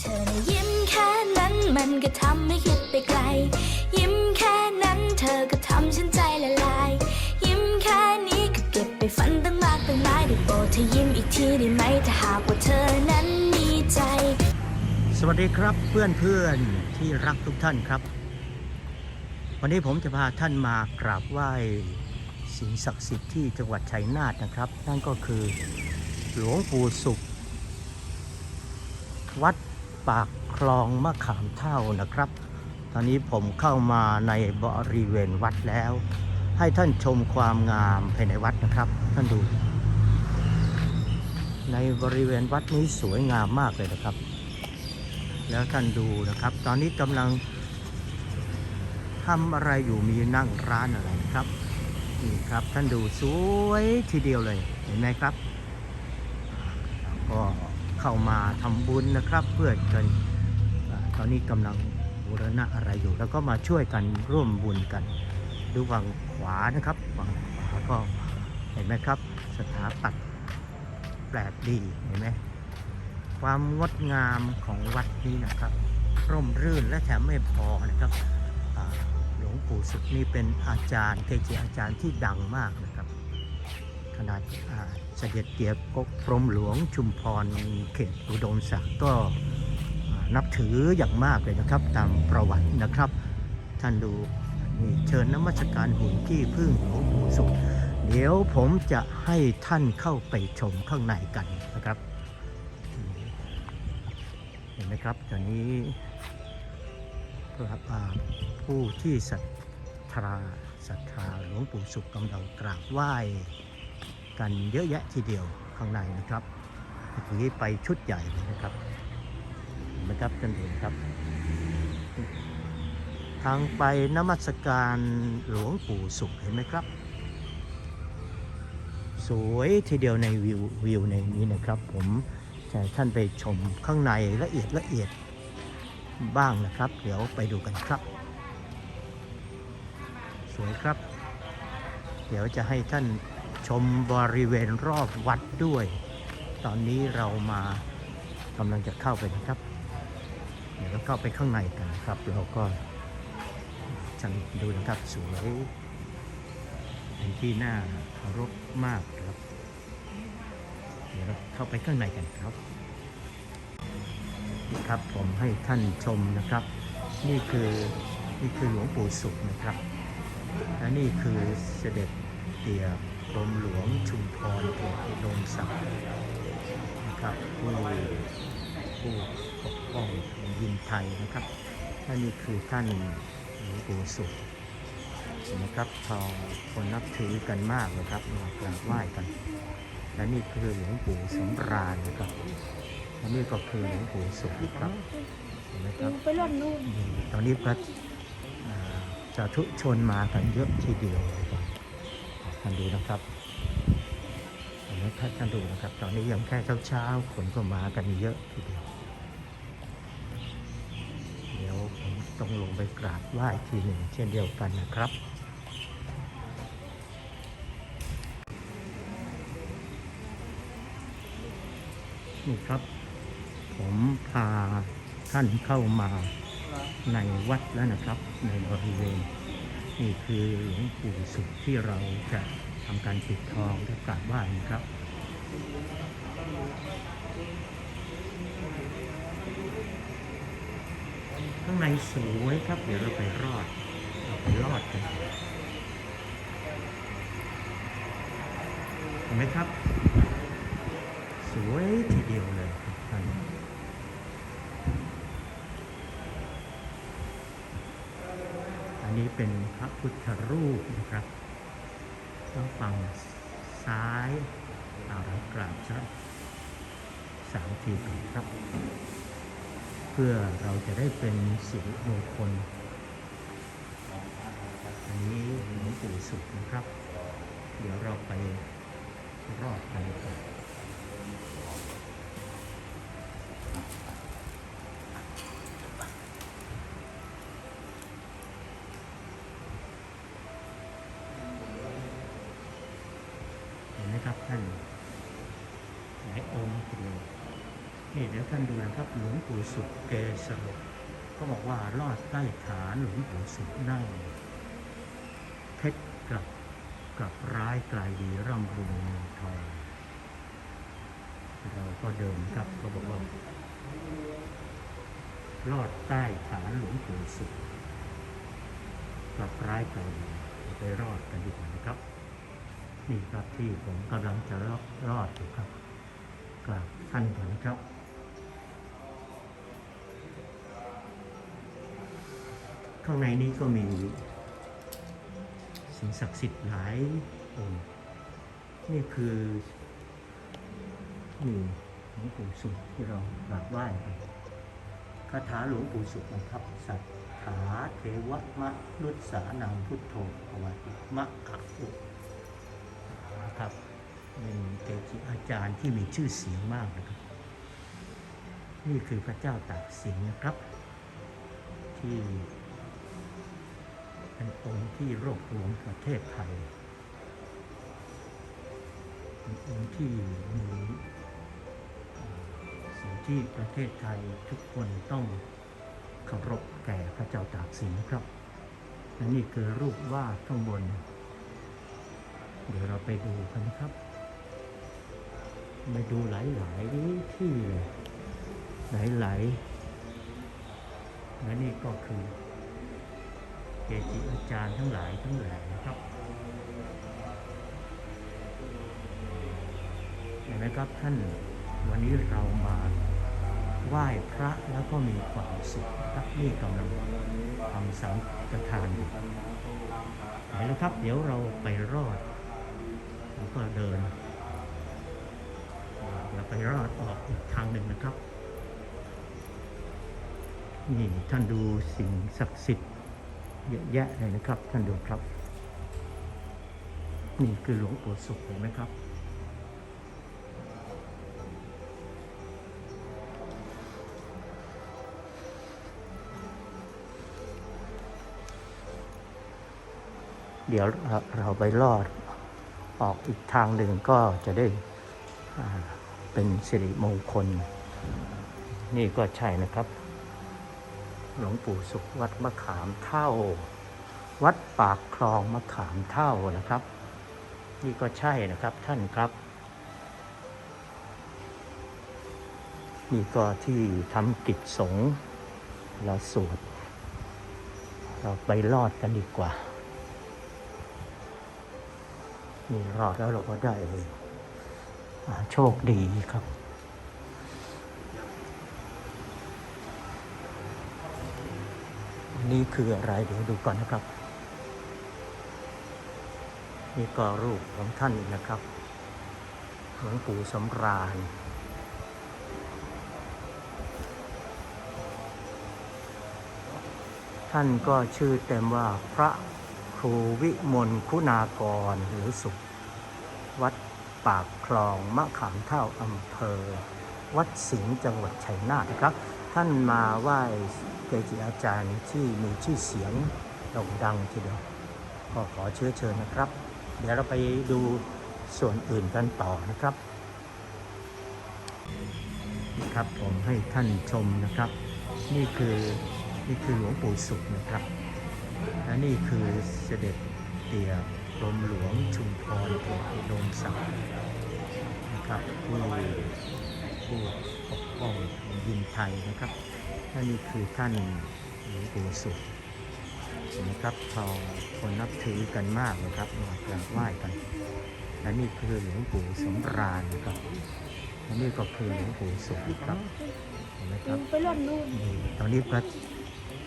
เธอนะยิ้มแค่นั้นมันก็ทำให้คิดไปไกล ยิ้มแค่นั้นเธอก็ทำฉันใจละลาย ยิ้มแค่นี้ก็เก็บไปฝันตั้งมากตั้งหลายได้โปรดเธอยิ้มอีกทีได้ไหมถ้าหากว่าเธอนั้นมีใจ สวัสดีครับเพื่อนเพื่อนที่รักทุกท่านครับ วันนี้ผมจะพาท่านมากราบไหว้สิ่งศักดิ์สิทธิ์ที่จังหวัดชัยนาทนะครับ นั่นก็คือหลวงปู่สุข วัด ปากคลองมะขามเท่านะครับ ตอนนี้ผมเข้ามาในบริเวณวัดแล้ว ให้ท่านชมความงามภายในวัดนะครับ ท่านดู ในบริเวณวัดนี้สวยงามมากเลยนะครับ แล้วท่านดูนะครับ ตอนนี้กำลังทำอะไรอยู่มีนั่งร้านอะไรนะครับนี่ครับท่านดูสวยทีเดียวเลยเห็นไหมครับก็ เข้ามาทำบุญนะครับ เพื่อกันตอนนี้กำลังบูรณะอะไรอยู่ แล้วก็มาช่วยกันร่วมบุญกัน ดูฝั่งขวานะครับฝั่งขวาก็เห็นไหมครับ สถาปัตย์แปลกดีเห็นไหมความงดงามของวัดนี้นะครับ ร่มรื่นและแถมไม่พอนะครับหลวงปู่สุขนี่เป็นอาจารย์เกจิอาจารย์ที่ดังมากนะครับขนาดอ่า เสด็จเตียกกรมหลวงชุมพรเขตอุดมศักดิ์ก็นับถืออย่างมากเลยนะครับ ตามประวัตินะครับ ท่านดูนี่เชิญน้ำมัสการหุ่นที่พึ่งหลวงปู่สุขเดี๋ยวผมจะให้ท่านเข้าไปชมข้างในกันนะครับ เห็นไหมครับตอนนี้พระอ่าผู้ที่ศรัทธาศรัทธาหลวงปู่สุขกำลังกราบไหว้ กันเยอะแยะทีเดียวข้างในนะครับทีนี้ไปชุดใหญ่เลยนะครับนไหมครับท่านเห็นครับ ทางไปนมัสการหลวงปู่สุขเห็นไหมครับ สวยทีเดียวในวิววิวในนี้นะครับ ผมจะท่านไปชมข้างในละเอียดละเอียดบ้างนะครับ เดี๋ยวไปดูกันครับ สวยครับ เดี๋ยวจะให้ท่าน ชมบริเวณรอบวัดด้วย ตอนนี้เรามากำลังจะเข้าไปนะครับ เดี๋ยวเราเข้าไปข้างในกันนะครับ เราก็จังดูนะครับสวยเป็นที่น่าเคารพมากครับ เดี๋ยวเราเข้าไปข้างในกันครับครับผมให้ท่านชมนะครับ นี่คือนี่คือหลวงปู่สุขนะครับ และนี่คือเสด็จเตี่ย กรมหลวงชุมพรเขตอุดมศักดิ์นะครับผู้ผู้ปกป้องแผ่นดินไทยนะครับและนี่คือท่านหลวงปู่สุขนะครับพอคนนับถือกันมากนะครับมากราบไหว้กัน และนี่คือหลวงปู่สำราญนะครับและนี่ก็คือหลวงปู่สุขครับเห็นไหมครับไปร่อนนู่นนี่ตอนนี้พระอ่าสาธุชนมากันเยอะทีเดียวนะครับ ท่านดูนะครับเห็นไหมครับท่านดูนะครับ ตอนนี้ยังแค่เช้าๆคนก็มากันเยอะทีเดียว เดี๋ยวผมต้องลงไปกราบไหว้ทีหนึ่งเช่นเดียวกันนะครับนี่ครับ ผมพาท่านเข้ามาในวัดแล้วนะครับ ในบริเวณ นี่คือหลวงปู่สุขที่เราจะทำการปิดทองและกราบไหว้นะครับข้างในสวยครับ เดี๋ยวเราไปรอดเราไปรอดกันเห็นไหมครับ สวยทีเดียวเลยครับท่าน อั นี้เป็นพระพุทธรูปนะครับทางฝั่งซ้ายเอาเรกราบสักสามทีก่อนครับ เพื่อเราจะได้เป็นสิริมงคล อันนี้หลวงปู่สุขนะครับ เดี๋ยวเราไปรอดกันก่อน ปู่สุขเกสรกก็บอกว่าลอดใต้ฐานหลวงปู่สุขนั่งเพชรกลับกลับร้ายกลายดีร่ำรวยเงินทองเราก็เดินครับก็บอกว่าลอดใต้ฐานหลวงปู่สุขกลับร้ายกลายดีไปรอดกันดีกว่านะครับ นี่ครับที่ผมกำลังจะรอดรอดอยู่ครับกราบท่านก่อนนะครับ ข้างในนี้ก็มีสิ่งศักดิ์สิทธิ์หลายองค์นี่คือนี่หลวงปู่สุขที่เรากราบไหว้คาถาหลวงปู่สุขนะครับ สัทธาเทวมะนุสานังพุทโธภวติมะขะอุนะครับเป็นเกจิอาจารย์ที่มีชื่อเสียงมากนะครับ นี่คือพระเจ้าตากสินนะครับที่ เป็นองค์ที่รวบรวมประเทศไทยเป็นองค์ที่มีสิ่งที่ประเทศไทยทุกคนต้องเคารพแก่พระเจ้าตากสินครับและนี่คือรูปวาดข้างบน เดี๋ยวเราไปดูกันนะครับ ไปดูหลายๆที่หลายๆและนี่ก็คือ เกจิอาจารย์ทั้งหลายทั้งแหล่นะครับเห็นไหมครับท่านวันนี้เรามาไหว้พระแล้วก็มีความสุขครับนี่กำลังทำสังฆทานอยู่ไหนแล้วครับ เดี๋ยวเราไปรอดแล้วก็เดินเราไปรอดออกอีกทางหนึ่งนะครับนี่ท่านดูสิ่งศักดิ์สิทธิ์ เยอะแยะเลยนะครับท่านดูครับ นี่คือหลวงปู่สุขเห็นไหมครับ เดี๋ยวเราไปลอดออกอีกทางหนึ่งก็จะได้เป็นสิริมงคล นี่ก็ใช่นะครับ หลวงปู่สุขวัดมะขามเท่า วัดปากคลองมะขามเท่านะครับ นี่ก็ใช่นะครับท่านครับ นี่ก็ที่ทำกิจสงฆ์เราสวดเราไปรอดกันดีกว่านี่รอดแล้วเราก็ได้ โชคดีครับ นี่คืออะไรเดี๋ยวดูก่อนนะครับ นี่ก็รูปของท่านนะครับหลวงปู่สำราญท่านก็ชื่อเต็มว่าพระครูวิมลคุณากรหรือสุข วัดปากคลองมะขามเท่าอำเภอ วัดสิงห์จังหวัดชัยนาทนะครับ ท่านมาไหว้ จิอาจารย์ที่มีชื่อเสียงโด่งดังทีเดียวก็ขอเชื้อเชิญนะครับ เดี๋ยวเราไปดูส่วนอื่นกันต่อนะครับนี่ครับผมให้ท่านชมนะครับ นี่คือนี่คือหลวงปู่สุขนะครับ และนี่คือเสด็จเตี่ยกรมหลวงชุมพรเขตอุดมศักดิ์นะครับผู้ผู้ปกป้องแผ่นดินไทยนะครับ และนี่คือท่านหลวงปู่สุขนะครับเราคนนับถือกันมากนะครับมากราบไหว้กัน และนี่คือหลวงปู่สำราญนะครับและนี่ก็คือหลวงปู่สุขครับเห็นไหมครับไปร่อนนู่นตอนนี้พระ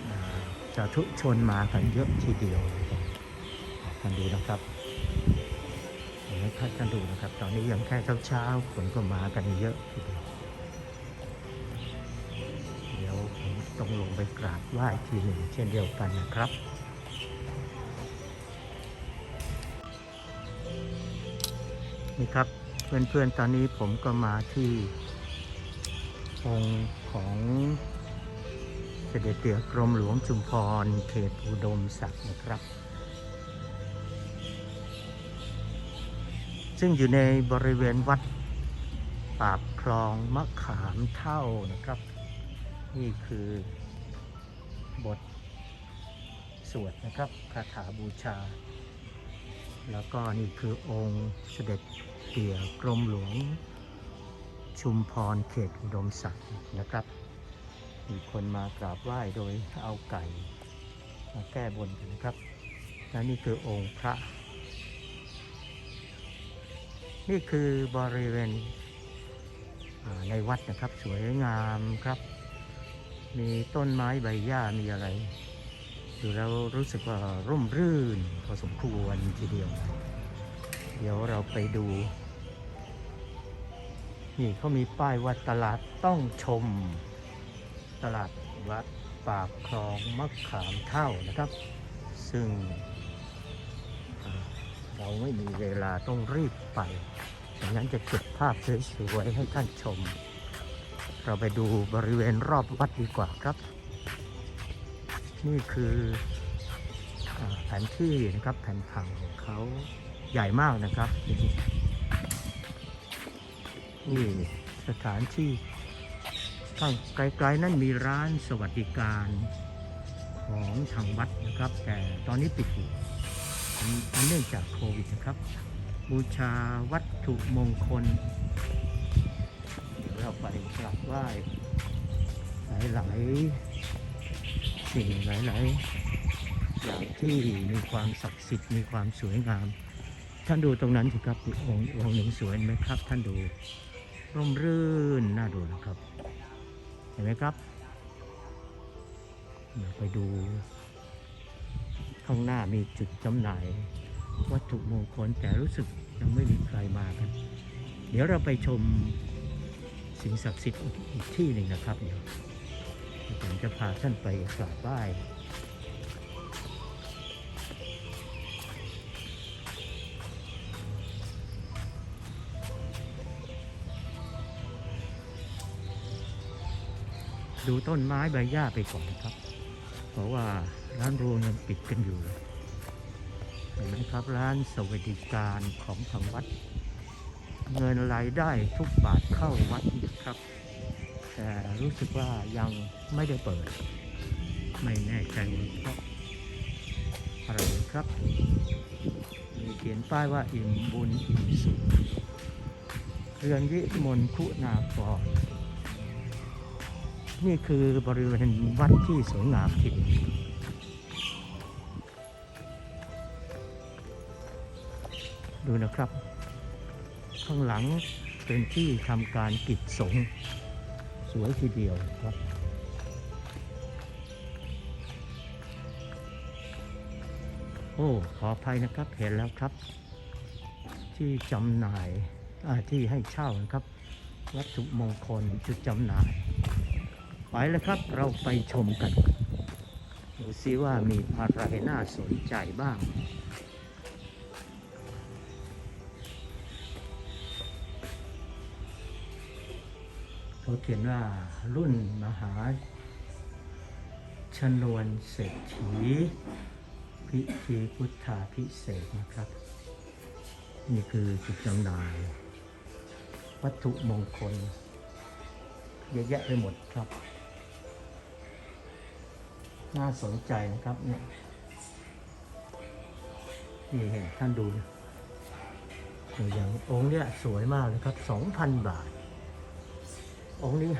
อ่าสาธุชนมากันเยอะทีเดียวท่านดูนะครับเห็นไหมครับท่านดูนะครับ ตอนนี้ยังแค่เช้าๆคนก็มากันเยอะทีเดียว ต้องลงไปกราบไหว้ทีหนึ่งเช่นเดียวกันนะครับนี่ครับเพื่อนๆตอนนี้ผมก็มาที่องค์ของเสด็จเตี่ยกรมหลวงจุมพรเขตอุดมศักดิ์นะครับ ซึ่งอยู่ในบริเวณวัดปากคลองมะขามเท่านะครับ นี่คือบทสวดนะครับคาถาบูชา แล้วก็นี่คือองค์เสด็จเตี่ยกรมหลวง ชุมพรเขตอุดมศักดิ์นะครับ มีคนมากราบไหว้โดยเอาไก่มาแก้บนกันนะครับ และนี่คือองค์พระ นี่คือบริเวณในวัดนะครับสวยงามครับ มีต้นไม้ใบหญ้ามีอะไรดูแล้วรู้สึกว่าร่มรื่นพอสมควรทีเดียว เดี๋ยวเราไปดู นี่เขามีป้ายว่าตลาดต้องชม ตลาดวัดปากคลองมะขามเท่านะครับ ซึ่ง เราไม่มีเวลาต้องรีบไปดังนั้นจะเก็บภาพสวยๆให้ท่านชม เราไปดูบริเวณรอบวัดดีกว่าครับ นี่คืออแผนที่นะครับแผนผังของเขาใหญ่มากนะครับนี่สถานที่ข้างไกลๆนั่นมีร้านสวัสดิการของทางวัดนะครับ แต่ตอนนี้ปิดอยู่อันเนื่องจากโควิดนะครับ บูชาวัตถุมงคล เราไปกราบไหว้หลายๆสิ่งหลายๆอย่างที่มีความศักดิ์สิทธิ์มีความสวยงาม ท่านดูตรงนั้นสิครับองค์องค์หนึ่งสวยไหมครับ ท่านดูร่มรื่นน่าดูนะครับ เห็นไหมครับเดี๋ยวไปดู ข้างหน้ามีจุดจำหน่าย วัตถุมงคลแต่รู้สึกยังไม่มีใครมากัน เดี๋ยวเราไปชม สิ่งศักดิ์สิทธิ์อีกที่หนึ่งนะครับเดี๋ยวผมจะพาท่านไปกราบไหว้ดูต้นไม้ใบหญ้าไปก่อนนะครับ เพราะว่าร้านรวงยังปิดกันอยู่เห็นไหมครับร้านสวัสดิการของทางวัด เงินรายได้ทุกบาทเข้าวัด นะครับ แต่รู้สึกว่ายังไม่ได้เปิด ไม่แน่ใจเพราะอะไรครับ มีเขียนป้ายว่าอิ่มบุญอิ่มสุขเรือนวิมลคุณาพรนี่คือบริเวณวัดที่สวยงามทีเดียวดูนะครับ ข้างหลัง เป็นที่ทำการกิจสงฆ์สวยทีเดียวครับ โอ้ ขออภัยนะครับเห็นแล้วครับ ที่จำหน่ายที่ให้เช่านะครับ วัตถุมงคลจุดจำหน่าย ไปแล้วครับเราไปชมกัน ดูซิว่ามีอะไรน่าสนใจบ้าง เขาเขียนว่ารุ่นมหาชนวนเศรษฐีพิธีพุทธาพิเศษนะครับ นี่คือจุดจำหน่าย วัตถุมงคล เยอะแยะไปหมดครับ น่าสนใจนะครับเนี่ยนี่เห็นท่านดูอย่างองค์เนี้ยสวยมากเลยครับ 2,000 บาท องค์นี้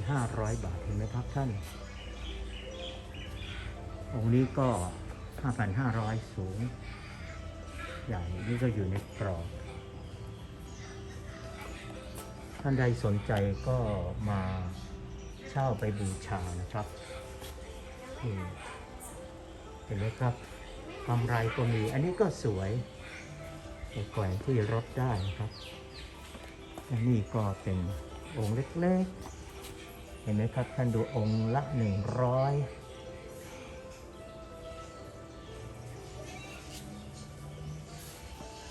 5,500บาทเห็นไหมครับท่าน องค์นี้ก็5,500สูงใหญ่นี่ก็อยู่ในกรอบ ท่านใดสนใจก็มาเช่าไปบูชานะครับเห็นไหมครับกำไรก็มี อันนี้ก็สวยแขวนที่รถได้นะครับอันนี้ก็เป็น องค์เล็กๆ เห็นไหมครับท่านดูองค์ละหนึ่งร้อย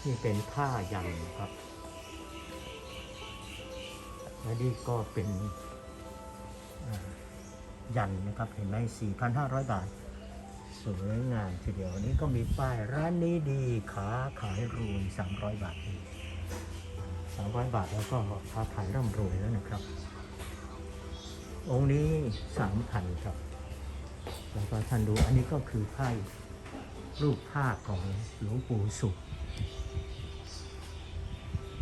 นี่เป็นผ้ายันครับ และนี่ก็เป็นยันนะครับ เห็นไหม4,500 บาท สวยงามทีเดียวอันนี้ก็มีป้ายร้านนี้ดีขาขายรวย300 บาทเอง สามร้อยบาทแล้วก็ค้าขายร่ำรวยแล้วนะครับ องค์นี้สามพันครับ แล้วก็ท่านดูอันนี้ก็คือไพ่รูปภาพของหลวงปู่สุข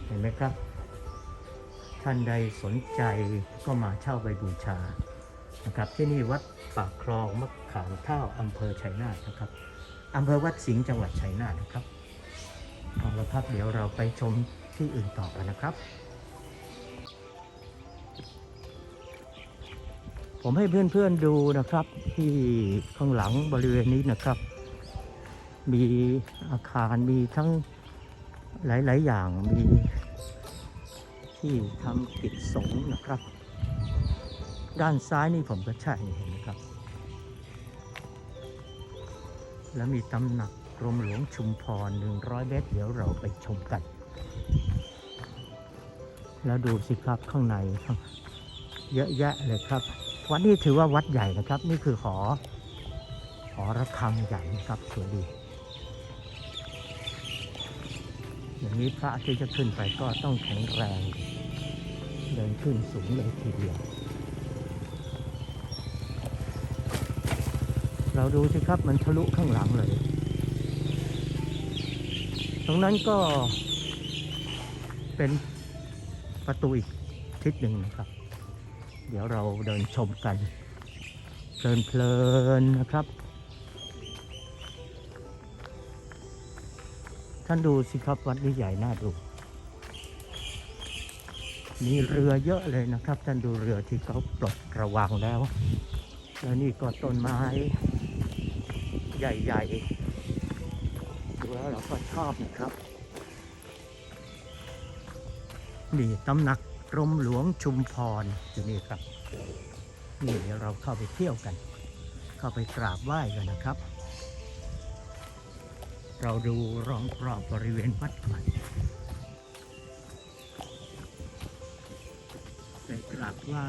เห็นไหมครับ ท่านใดสนใจก็มาเช่าไปบูชานะครับ ที่นี่วัดปากคลองมะขามเท่าอำเภอชัยนาทนะครับอำเภอวัดสิงห์จังหวัดชัยนาทนะครับเอาละครับเดี๋ยวเราไปชม ที่อื่นต่อกันนะครับ ผมให้เพื่อนๆดูนะครับ ที่ข้างหลังบริเวณนี้นะครับ มีอาคารมีทั้งหลาย ๆ อย่างมีที่ทำกิจสงฆ์นะครับ ด้านซ้ายนี่ผมก็ใช่เห็นไหมครับ แล้วมีตำหนักกรมหลวงชุมพร 100 เมตร เดี๋ยวเราไปชมกัน แล้วดูสิครับข้างในครับ เยอะแยะเลยครับ วัดนี้ถือว่าวัดใหญ่นะครับ นี่คือหอหอระฆังใหญ่นะครับสวยดีอย่างนี้พระที่จะขึ้นไปก็ต้องแข็งแรง เดินขึ้นสูงเลยทีเดียว เราดูสิครับมันทะลุข้างหลังเลย ตรงนั้นก็ เป็นประตูอีกทิศหนึ่งนะครับ เดี๋ยวเราเดินชมกัน เพลินๆนะครับ ท่านดูสิครับวัดนี้ใหญ่น่าดู มีเรือเยอะเลยนะครับ ท่านดูเรือที่เขาปลดระวังแล้ว แล้วนี่ก็ต้นไม้ ใหญ่ ๆ ดูแล้วเราก็ชอบนะครับ นี่ตำหนักกรมหลวงชุมพรอยู่นี่ครับ นี่เดี๋ยวเราเข้าไปเที่ยวกัน เข้าไปกราบไหว้กันนะครับ เราดูรองรอบบริเวณวัดก่อนไปกราบไหว้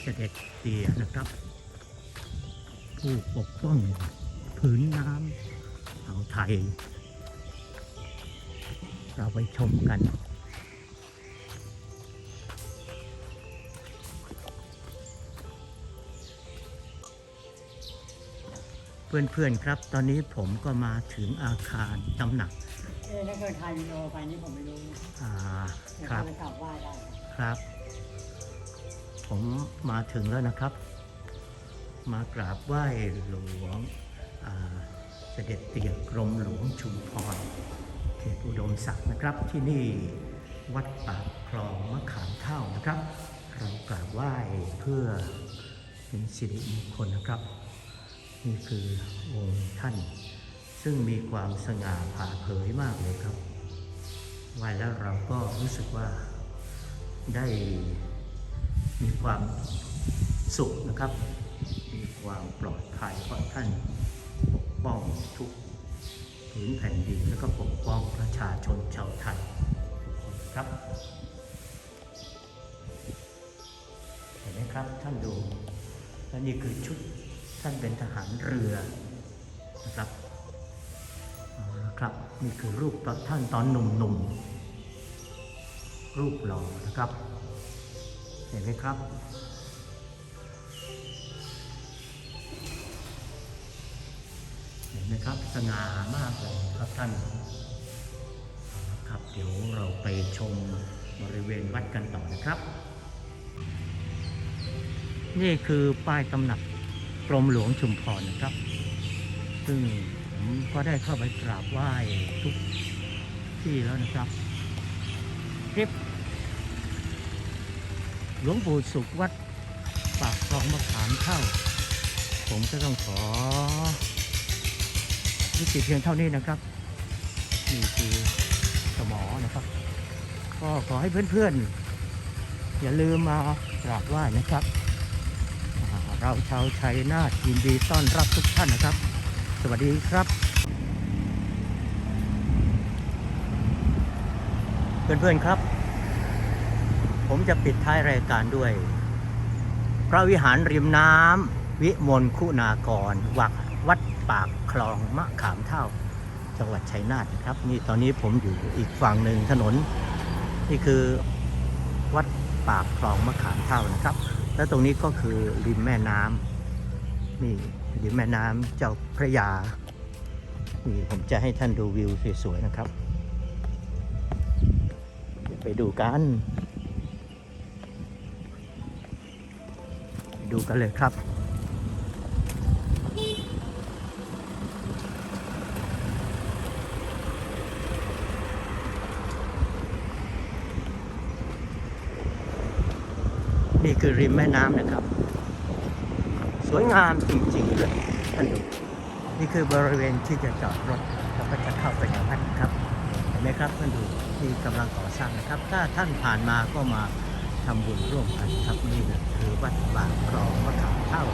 เสด็จเตี่ยนะครับ ผู้ปกป้องผืนน้ำอ่าวไทย เราไปชมกัน เพื่อนๆครับ ตอนนี้ผมก็มาถึงอาคารตำหนักเอ๊ะถ้าเกิดถ่ายวิดีโอไปนี่ผมไม่รู้นะอ่าเดี๋ยวครัเข้าบไปกราบไหว้ได้ครับ ผมมาถึงแล้วนะครับ มากราบไหว้หลวงอ่าเสด็จเตี่ยกรมหลวงชุมพร เขตอุดมศักดิ์นะครับที่นี่วัดปากคลองมะขามเท่านะครับ เรากราบไหว้เพื่อเป็นสิริมงคลนะครับ นี่คือองค์ท่าน ซึ่งมีความสง่าผ่าเผยมากเลยครับไหว้แล้วเราก็รู้สึกว่าได้มีความสุขนะครับ มีความปลอดภัยเพราะท่านปกป้องทุก ผืนแผ่นดินแล้วก็ปกป้องประชาชนชาวไทยทุกคนครับ เห็นไหมครับท่านดูและนี่คือชุดท่านเป็นทหารเรือนะครับครับนี่คือรูปท่านตอนหนุ่มๆรูปหล่อนะครับ เห็นไหมครับ นไหมครับ สง่ามากเลยครับท่านครับเดี๋ยวเราไปชมบริเวณวัดกันต่อนะครับ นี่คือป้ายตำหนักกรมหลวงชุมพรนะครับ ซึ่งผมก็ได้เข้าไปกราบไหว้ทุกที่แล้วนะครับคลิปหลวงปู่สุขวัดปากคลองมะขามเข้าผมก็ต้องขอ ยุติเพียงเท่านี้นะครับนี่คือสมอนะครับ ก็ขอให้เพื่อนๆ อย่าลืมมากราบไหว้นะครับ เราชาวชัยนาทยินดีต้อนรับทุกท่านนะครับ สวัสดีครับ เพื่อนๆครับ ผมจะปิดท้ายรายการด้วย พระวิหารริมน้ำวิมลคุณากรวัดวัด ปากคลองมะขามเท่า จังหวัดชัยนาทนะครับ นี่ตอนนี้ผมอยู่อีกฝั่งหนึ่งถนน นี่คือวัดปากคลองมะขามเท่านะครับ และตรงนี้ก็คือริมแม่น้ำนี่ริมแม่น้ำเจ้าพระยา นี่ผมจะให้ท่านดูวิวสวยๆนะครับ ไปดูกันดูกันเลยครับ นี่ คือริมแม่น้ำนะครับ สวยงามจริงๆเลยท่านดูนี่คือบริเวณที่จะจอดรถแล้วก็จะเข้าไปในวัดครับเห็นไหมครับท่านดูที่กำลังก่อสร้างนะครับ ถ้าท่านผ่านมาก็มาทำบุญร่วมกันครับนี่นะคือวัดบางคลองมะขามเท่า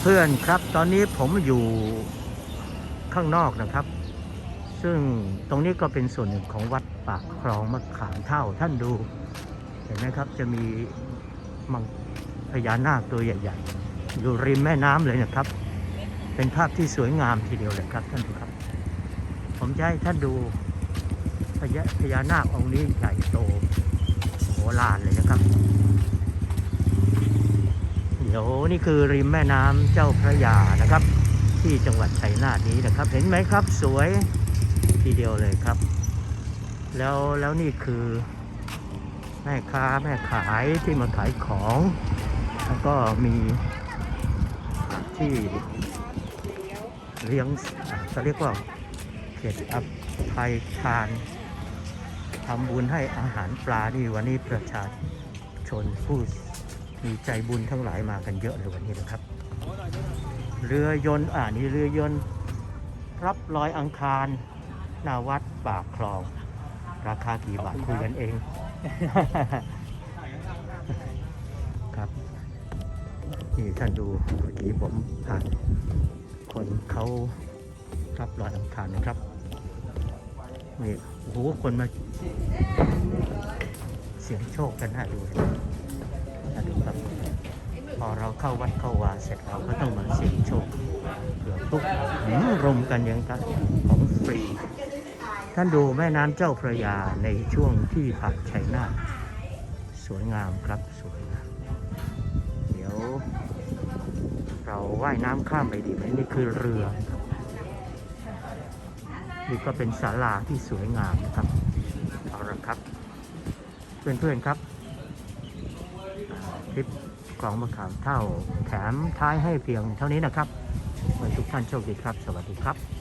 เพื่อนๆครับ ตอนนี้ผมอยู่ ข้างนอกนะครับ ซึ่งตรงนี้ก็เป็นส่วนหนึ่งของวัดปากคลองมะขามเท่าท่านดู เห็นไหมครับจะมีมังพญานาคตัวใหญ่ ๆ อยู่ริมแม่น้ำเลยนะครับ เป็นภาพที่สวยงามทีเดียวเลยครับท่านดูครับ ผมจะให้ท่านดูพญาพญานาคองค์นี้ใหญ่โตโหฬารเลยนะครับ เดี๋ยวนี่คือริมแม่น้ำเจ้าพระยานะครับ ที่จังหวัดชัยนาทนี้นะครับ เห็นไหมครับสวยทีเดียวเลยครับ แล้วแล้วนี่คือแม่ค้าแม่ขายที่มาขายของ แล้วก็มีที่เลี้ยงเขาเรียกว่าเขตอภัยทานทำบุญให้อาหารปลานี่วันนี้ประชาชนผู้มีใจบุญทั้งหลายมากันเยอะเลยวันนี้นะครับ เรือยนต์อ่านี่เรือยนต์รับลอยอังคารหนาวัดปากคลอง ราคากี่บาทคุยกันเอง ครับนี่ท่านดูเมื่อกี้ผมผ่านคนเขารับลอยอังคารนะครับนี่โอ้โหคนมาเสียงโชคกันน่าดูเลยน่าดูครับ พอเราเข้าวัดเข้าวาเสร็จเราก็ต้องมาเสี่ยงโชคเผื่อปุ๊บหืมรมกันยังกันของฟรี ท่านดูแม่น้ำเจ้าพระยาในช่วงที่ผ่านชัยนาทสวยงามครับสวยงามเดี๋ยว เราว่ายน้ำข้ามไปดีไหมนี่คือเรือครับนี่ก็เป็นศาลาที่สวยงามนะครับเอาละครับ เพื่อนๆครับ กล่องมะขามเท่า แถมท้ายให้เพียงเท่านี้นะครับขอให้ทุกท่านโชคดีครับ สวัสดีครับ